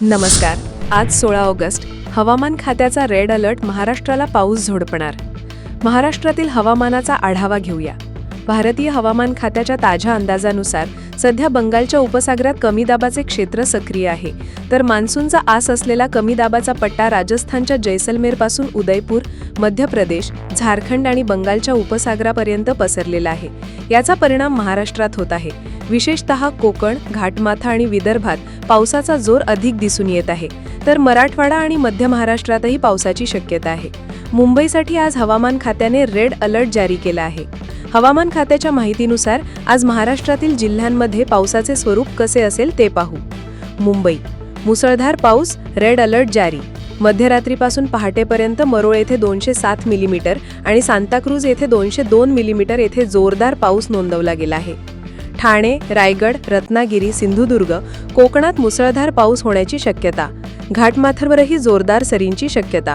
नमस्कार. आज सोळा ऑगस्ट. हवामान खात्याचा रेड अलर्ट महाराष्ट्राला पाऊस झोडपणार. महाराष्ट्रातील हवामानाचा आढावा घेऊया. भारतीय हवामान खात्याच्या ताज्या अंदाजानुसार सध्या बंगालच्या उपसागरात कमी दाबाचे क्षेत्र सक्रिय आहे. तर मान्सूनचा आस असलेला कमी दाबाचा पट्टा राजस्थानच्या जैसलमेरपासून उदयपूर मध्य प्रदेश झारखंड आणि बंगालच्या उपसागरापर्यंत पसरलेला आहे. याचा परिणाम महाराष्ट्रात होत आहे. विशेषतः कोकण घाटमाथा आणि विदर्भात पावसाचा जोर अधिक दिसून येत आहे. तर मराठवाडा आणि मध्य महाराष्ट्रातही पावसाची शक्यता आहे. मुंबईसाठी आज हवामान खात्याने रेड अलर्ट जारी केला आहे. हवामान खात्याच्या माहितीनुसार आज महाराष्ट्रातील जिल्ह्यांमध्ये पावसाचे स्वरूप कसे असेल ते पाहू. मुंबई. मुसळधार पाऊस रेड अलर्ट जारी. मध्यरात्रीपासून पहाटेपर्यंत मरोळ येथे दोनशे सात मिलीमीटर आणि सांताक्रूज येथे दोनशे दोन मिलीमीटर येथे जोरदार पाऊस नोंदवला गेला आहे. ठाणे रायगड रत्नागिरी सिंधुदुर्ग कोकणात मुसळधार पाऊस होण्याची शक्यता. घाटमाथ्यावरही जोरदार सरींची शक्यता.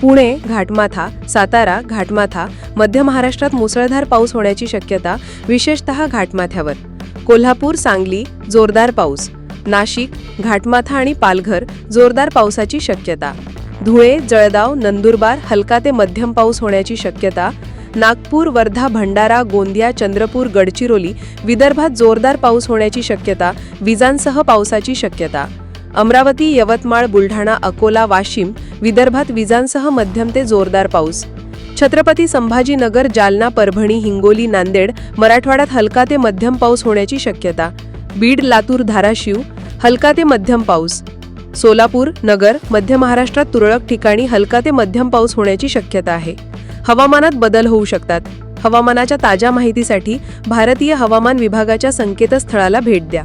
पुणे घाटमाथा सातारा घाटमाथा मध्य महाराष्ट्रात मुसळधार पाऊस होण्याची शक्यता विशेषतः घाटमाथ्यावर. कोल्हापूर सांगली जोरदार पाऊस. नाशिक घाटमाथा आणि पालघर जोरदार पावसाची शक्यता. धुळे जळगाव नंदुरबार हलका ते मध्यम पाऊस होण्याची शक्यता नागपूर वर्धा भंडारा गोंदिया चंद्रपूर गडचिरोली विदर्भात जोरदार पाऊस होण्याची शक्यता विजांसह पावसाची शक्यता. अमरावती यवतमाळ बुलढाणा अकोला वाशिम विदर्भात विजांसह मध्यम ते जोरदार पाऊस. छत्रपती संभाजीनगर जालना परभणी हिंगोली नांदेड मराठवाड्यात हलका ते मध्यम पाऊस होण्याची शक्यता. बीड लातूर धाराशिव हलका ते मध्यम पाऊस. सोलापूर नगर मध्य महाराष्ट्रात तुरळक ठिकाणी हलका ते मध्यम पाऊस होण्याची शक्यता आहे. हवामानात बदल होऊ शकतात. हवामानाच्या ताज्या माहितीसाठी भारतीय हवामान विभागाच्या संकेतस्थळाला भेट द्या.